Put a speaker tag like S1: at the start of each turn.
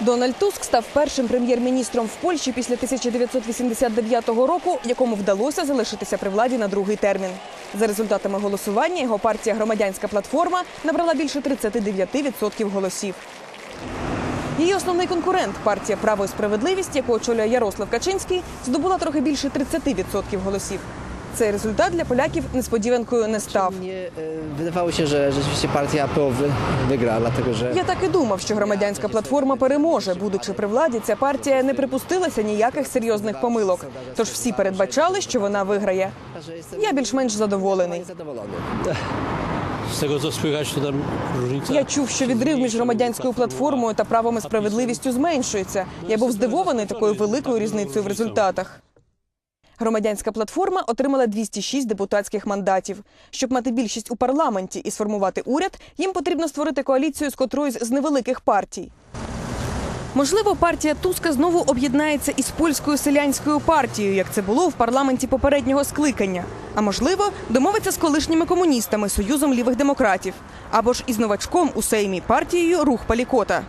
S1: Дональд Туск став першим прем'єр-міністром в Польщі після 1989 року, якому вдалося залишитися при владі на другий термін. За результатами голосування його партія Громадянська платформа набрала більше 39% голосів. Її основний конкурент партія Право і справедливість, яку очолює Ярослав Качинський, здобула трохи більше 30% голосів. Цей результат для поляків несподіванкою не став.
S2: Wydawało się, że rzeczywiście partia PO wy- wygra,
S1: Я так і думав, що громадянська платформа переможе. Будучи при владі, ця партія не припустилася ніяких серйозних помилок. Тож всі передбачали, що вона виграє. Я більш-менш задоволений.
S3: tam.
S1: Я чув, що відрив між громадянською платформою та правом і справедливістю зменшується. Я був здивований такою великою різницею в результатах. Громадянська платформа отримала 206 депутатських мандатів. Щоб мати більшість у парламенті і сформувати уряд, їм потрібно створити коаліцію з котроюсь з невеликих партій. Можливо, партія Туска знову об'єднається із польською селянською партією, як це було в парламенті попереднього скликання. А можливо, домовиться з колишніми комуністами Союзом лівих демократів або ж із новачком у Сеймі партією Рух Палікота.